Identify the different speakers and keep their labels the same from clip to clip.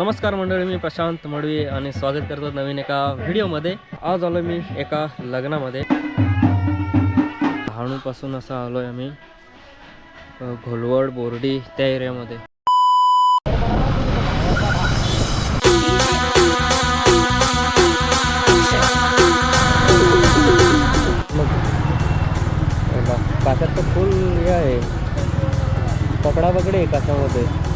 Speaker 1: नमस्कार मंडळी मी प्रशांत मडवी आणि स्वागत करतो नवीन एका व्हिडिओमध्ये. आज आलो मी एका लग्नामध्ये. डहाणूपासून असं आलो आहे आम्ही घोलवड बोर्डी त्या एरियामध्ये. काशात तर फुल हे आहे. पकडा पकडे आहे काशामध्ये?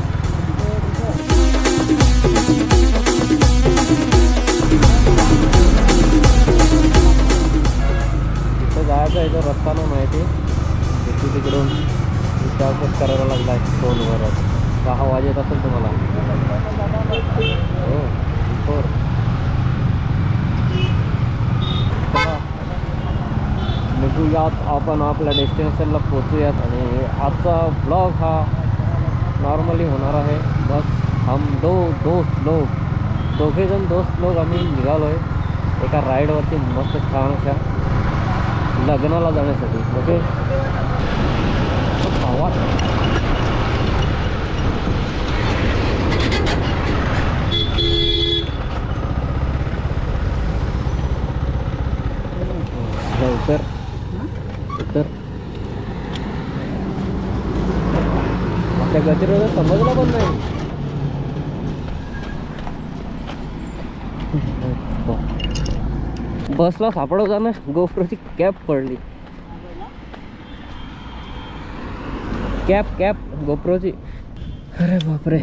Speaker 1: जायचं आहे रस्ता नाही माहिती. तिथे तिकडून विचारपूस करायला लागला आहे फोनवरच. दहा वाजत येत असेल तुम्हाला. हो फोर निघूयात आपण आपल्या डेस्टिनेशनला पोचूयात आणि आजचा ब्लॉग हा नॉर्मली होणार आहे. बस. हम दो दोस्त लोग दोघेजण दोस्त लोक आम्ही निघालो आहे एका राईडवरती मस्त छान अशा लग्नाला जाण्यासाठी ओके आवाज. उतर उतर आपल्या गतिरोधक समजला पण नाही. बसला सापडवताना गोप्रोची कॅप पडली. कॅप कॅप गोप्रोची. अरे बापरे.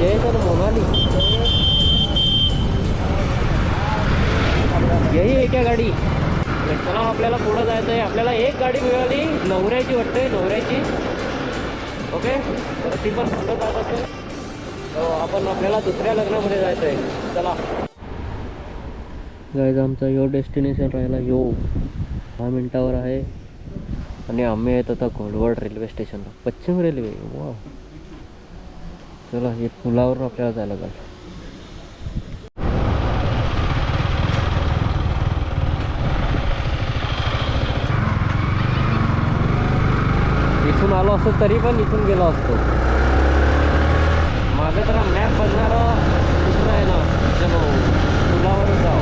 Speaker 1: जय तर मोनाली यही आहे क्या गाडी चला आपल्याला पुढं जायचं आहे आपल्याला एक गाडी मिळाली. नवऱ्याची वाटते नवऱ्याची. ओके? ती पण पुढं जात असेल. आपण आपल्याला दुसऱ्या लग्नामध्ये जायचं आहे चला. जायचं आमचा यो डेस्टिनेशन राहिला यो. दहा मिनटावर आहे. आणि आम्ही येत आता घोलवड रेल्वे स्टेशनला पश्चिम रेल्वे वा चला हे पुलावरून आपल्याला जायला लागेल. इथून आलो असतो तरी पण इथून गेलो असतो. माझं तर मॅप बघणारा दुसरं आहे ना चलो पुलावर जाऊ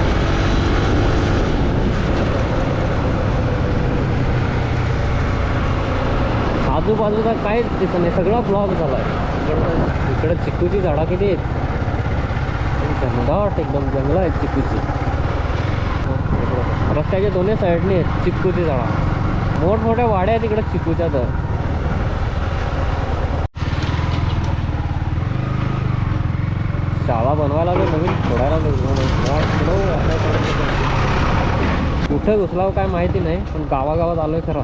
Speaker 1: आजूबाजूचा काहीच दिसत नाही सगळा ब्लॉक झाला आहे इकडं इकडं चिकूची झाडं किती आहेत? घनदाट एकदम जंगल आहेत चिकूची. रस्त्याच्या दोन्ही साईडने आहेत चिकूची झाडं. मोठमोठ्या वाड्या आहेत इकडं चिकूच्या तर. शाळा बनवायला लागेल नवीन फोडायला लागेल. कुठे घुसलाव काय माहिती नाही पण गावागावात आलोय खरं.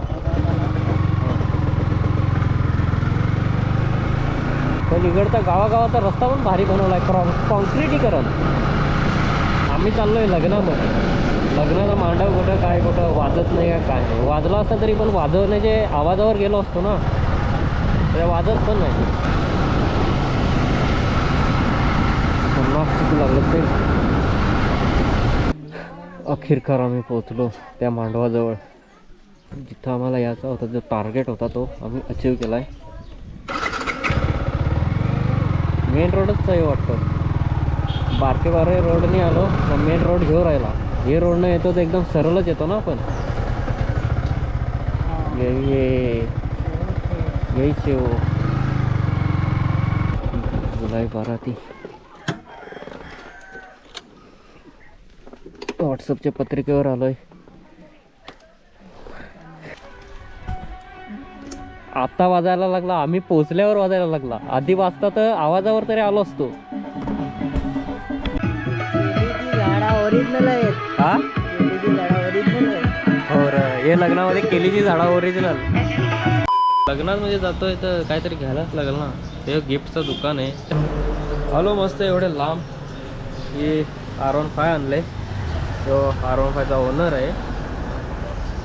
Speaker 1: पण इकडचा गावागावाचा रस्ता पण भारी बनवला आहे क्रॉ कॉन्क्रिटीकरण. आम्ही चाललो आहे लग्नामध्ये. लग्नाचा मांडव कुठं काय कुठं वाजत नाही का काय नाही. वाजला असता तरी पण वाजवण्याचे आवाजावर गेलो असतो ना ते वाजत पण नाही. चुकू लागलं ते अखेरकार आम्ही पोचलो त्या मांडवाजवळ. जिथं आम्हाला यायचा होता जो टार्गेट होता तो आम्ही अचीव केला आहे मेन रोडच आहे वाटतं. बारके बारे रोडने आलो पण मेन रोड घेऊन राहिला. हे रोडनं येतो तर एकदम सरळच येतो ना आपण. ये ये. यायचे हो जुलाई बाराती व्हॉट्सअपच्या पत्रिकेवर आलोय. आता वाजायला लागला आम्ही पोचल्यावर वाजायला लागला. आधी वाजता तर आवाजावर तरी आलो असतो.
Speaker 2: झाडा ओरिजिनल आहेत.
Speaker 1: हा? हो र हे लग्नामध्ये केलीची झाडा ओरिजिनल. लग्नात म्हणजे जातोय तर काहीतरी घ्यायलाच लागेल ना. ते गिफ्टचं दुकान आहे. आलो मस्त एवढे लांब. हे आर वन फाय आणले तो आर वन फायचा ओनर आहे.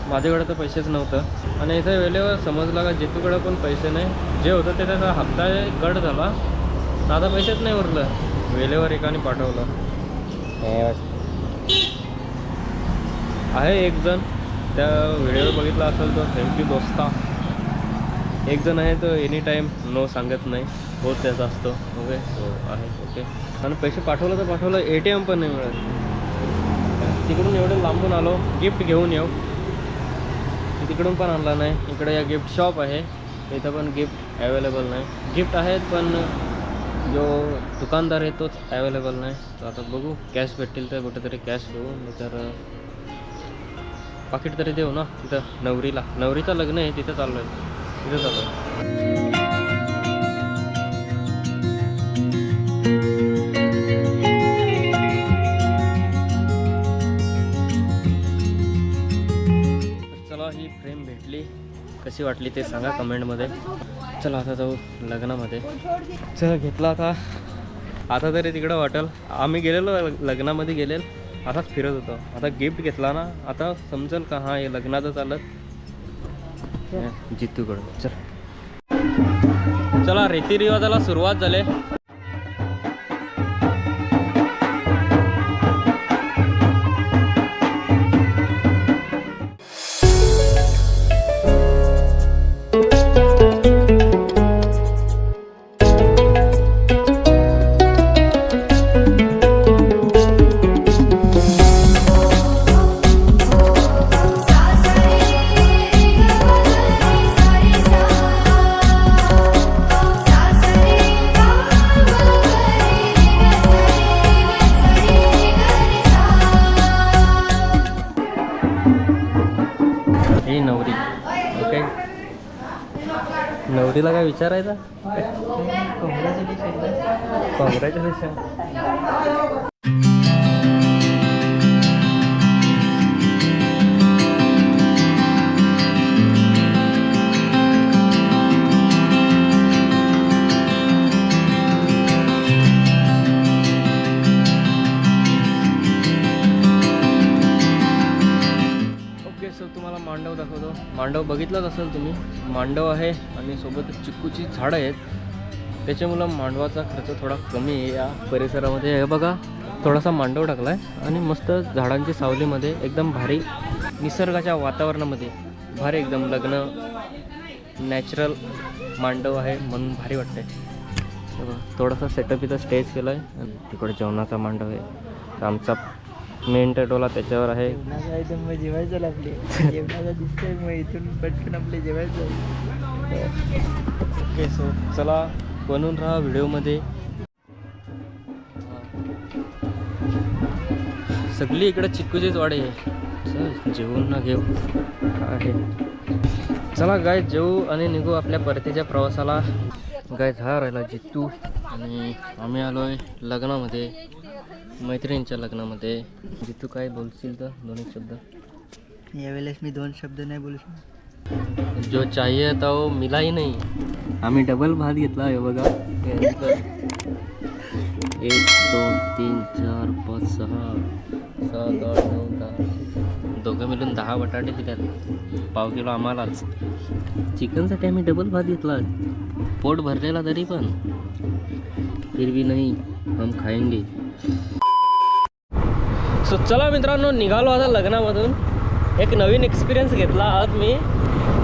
Speaker 1: माझ्याकडे तर पैसेच नव्हतं. आणि इथे वेळेवर समजलं का जितूकडे पण पैसे नाही. जे होतं ते त्याचा हप्ता कट झाला. आता पैसेच नाही उरलं. वेळेवर एकाने पाठवलं. आहे एक जण. त्या व्हिडिओ बघितला असेल तर थँक्यू दोस्ता. एक जण आहे तो एनी टाईम नो सांगत नाही. होत त्याचा असतो. ओके? हो आहे. ओके. आणि पैसे पाठवलं तर पाठवलं. ए टी एम पण नाही मिळत. तिकडून एवढं लांबून आलो. गिफ्ट घेऊन येऊ. तिकडून पण आणला नाही. इकडे या गिफ्ट शॉप आहे. इथं पण गिफ्ट अवेलेबल नाही. गिफ्ट आहेत पण जो दुकानदार आहे तोच अवेलेबल नाही. तर आता बघू कॅश भेटतील तर कुठेतरी कॅश घेऊ. नाही तर पाकिट तरी देऊ ना तिथं नवरीला. नवरीचं लग्न आहे तिथं चाललो आहे तिथं चाललो आहे कशी वाटली ते सांगा कमेंटमध्ये. चला आता जाऊ लग्नामध्ये. चला घेतला आता. आता तरी तिकडं वाटेल. आम्ही गेलेलो लग- लग्नामध्ये गेलेल. असाच फिरत होतो. आता गिफ्ट घेतला ना आता समजेल का हां हे लग्नाचं चालत? जितूकडं. चल. चला रीतिरिवाजाला सुरुवात झाली. ही नवरी. ओके. नवरीला काय विचारायचं? कॉंग्रॅच्युलेशन. मांडव बघितलाच असेल तुम्ही मांडव आहे आणि सोबतच चिक्कूची झाडं आहेत. त्याच्यामुळं मांडवाचा खर्च थोडा कमी आहे या परिसरामध्ये. हे बघा थोडासा मांडव टाकला आहे आणि मस्त झाडांची सावलीमध्ये एकदम भारी निसर्गाच्या वातावरणामध्ये भारी एकदम लग्न नॅचरल मांडव आहे म्हणून भारी वाटते बघा, थोडासा सेटअप इथं स्टेज केला आहे आणि तिकडे जेवणाचा मांडव आहे. आमचा मेन टोला त्याच्यावर आहे.
Speaker 2: मग जेवायचं आपले जेवणाचा दिसतंय मग इथून पटकन आपले जेवायचं.
Speaker 1: ओके सो चला बनून राहा व्हिडिओमध्ये. सगळी इकडे चिक्कूचीच वाडे. आहे चल जेवून ना घेऊ. आहे. चला गाय जेवू आणि निघू आपल्या परतीच्या प्रवासाला. गाय हा राहिला जितू. आणि आम्ही आलो आहे लग्नामध्ये. मैत्रिणींच्या लग्नामध्ये. जितू काय बोलशील तर दोन एक शब्द.
Speaker 2: यावेळेस मी दोन शब्द नाही बोलू शकत.
Speaker 1: जो चाहिए था वो मिला ही नहीं. आम्ही डबल भात घेतला आहे बघा. एक दोन तीन चार पाच सहा सात आठ नऊ दहा. दोघं मिळून दहा बटाटे दिल्यात पाव किलो आम्हालाच. चिकनसाठी आम्ही डबल भात घेतला. पोट भरलेला तरी पण. फिर भी नाही. हम खाएंगे. सो चला मित्रांनो निघालो आता लग्नामधून. एक नवीन एक्सपिरियन्स घेतला आज मी.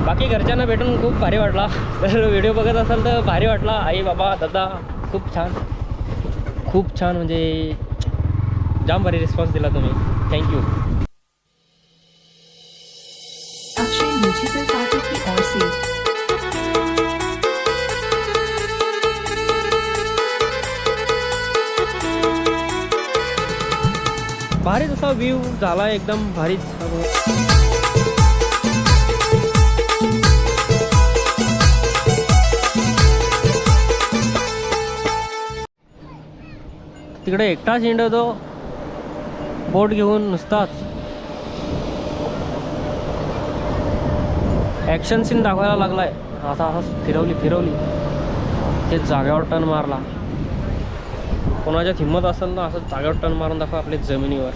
Speaker 1: बाकी घरच्यांना भेटून खूप भारी वाटला. तर व्हिडिओ बघत असाल तर भारी वाटला. आई बाबा दादा खूप छान. खूप छान म्हणजे जाम भारी रिस्पॉन्स दिला तुम्ही. थँक्यू
Speaker 3: अक्षय म्यूजिकल से
Speaker 1: भारीच असा व्ह्यू झाला एकदम भारीच. तिकडे एकटाच हिंडतो. बोट घेऊन नुसताच. ॲक्शन सीन दाखवायला लागलाय. आता असा फिरवली फिरवली. ते जाग्यावर टर्न मारला. कोणाच्यात हिंमत असेल ना असं जाग्यावर टन मारून दाखवा आपल्या जमिनीवर.